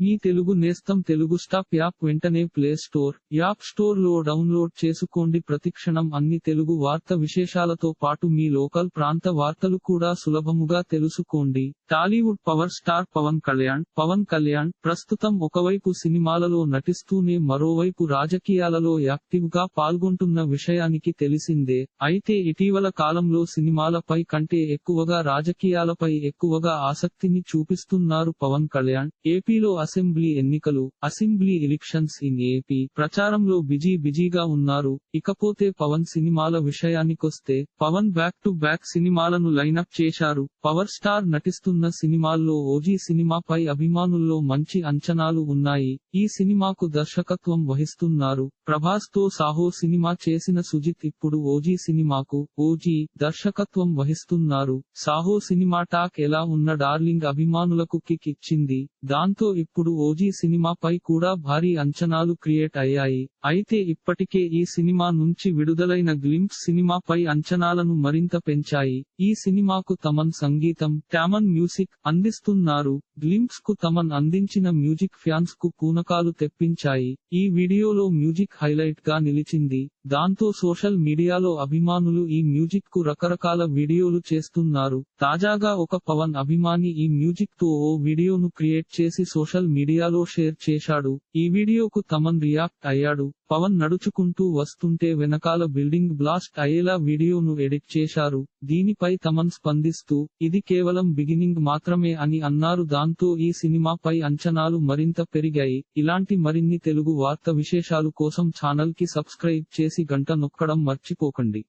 మీ తెలుగు నేస్తం Telugu stop app వెంటనే play store app స్టోర్లో డౌన్లోడ్ చేసుకోండి. ప్రతిక్షణం అన్ని తెలుగు వార్త విశేషాలతో పాటు మీ లోకల్ ప్రాంత వార్తలు కూడా సులభముగా తెలుసుకోండి. Tollywood power star Pawan Kalyan Pawan Kalyan ప్రస్తుతం ఒకవైపు సినిమాలలో నటిస్తూనే మరోవైపు రాజకీయాలలో యాక్టివ్గా పాల్గొంటున్న విషయానికి తెలిసిందే. అయితే ఇటీవల కాలంలో సినిమాలపై కంటే ఎక్కువగా రాజకీయాలపై ఎక్కువగా ఆసక్తిని చూపిస్తున్నారు పవన్ కళ్యాణ్. ఏపీలో అసెంబ్లీ ఎన్నికలు అసెంబ్లీ ఎలక్షన్స్ ఇన్ ఏపీ ప్రచారంలో బిజీ బిజీగా ఉన్నారు. ఇకపోతే పవన్ సినిమాల విషయానికొస్తే పవన్ బ్యాక్ టు బ్యాక్ సినిమాలను లైనప్ చేశారు. పవర్ స్టార్ నటిస్తున్న సినిమాల్లో ఓజీ సినిమాపై అభిమానుల్లో మంచి అంచనాలు ఉన్నాయి. ఈ సినిమాకు దర్శకత్వం వహిస్తున్నారు. ప్రభాస్తో సాహో సినిమా చేసిన సుజిత్ ఇప్పుడు ఓజీ సినిమాకు ఓజీ దర్శకత్వం వహిస్తున్నారు. సాహో సినిమా టాక్ ఎలా ఉన్న డార్లింగ్ అభిమానులకు కిక్ ఇచ్చింది. దాంతో ఇప్పుడు ఓజీ సినిమాపై కూడా భారీ అంచనాలు క్రియేట్ అయ్యాయి. అయితే ఇప్పటికే ఈ సినిమా నుంచి విడుదలైన గ్లింప్స్ సినిమాపై అంచనాలను మరింత పెంచాయి. ఈ సినిమాకు తమన్ సంగీతం ట్యామన్ మ్యూజిక్ అందిస్తున్నారు. గ్లింప్స్కు తమన్ అందించిన మ్యూజిక్ ఫ్యాన్స్కు పూనకాలు తెప్పించాయి. ఈ వీడియోలో మ్యూజిక్ హైలైట్గా నిలిచింది. దాంతో సోషల్ మీడియాలో అభిమానులు ఈ మ్యూజిక్కు రకరకాల వీడియోలు చేస్తున్నారు. తాజాగా ఒక పవన్ అభిమాని ఈ మ్యూజిక్తో ఓ వీడియోను క్రియేట్ చేసి సోషల్ సోషల్ మీడియాలో షేర్ చేశాడు. ఈ వీడియోకు తమన్ రియాక్ట్ అయ్యాడు. పవన్ నడుచుకుంటూ వస్తుంటే వెనకాల బిల్డింగ్ బ్లాస్ట్ అయ్యేలా వీడియోను ఎడిట్ చేశారు. దీనిపై తమన్ స్పందిస్తూ ఇది కేవలం బిగినింగ్ మాత్రమే అని అన్నారు. దాంతో ఈ సినిమాపై అంచనాలు మరింత పెరిగాయి. ఇలాంటి మరిన్ని తెలుగు వార్త విశేషాలు కోసం ఛానల్కి సబ్స్క్రైబ్ చేసి గంట నొక్కడం మర్చిపోకండి.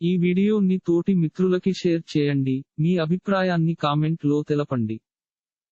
ఈ వీడియోని తోటి మిత్రులకి షేర్ చేయండి. మీ అభిప్రాయాన్ని కామెంట్లో తెలపండి.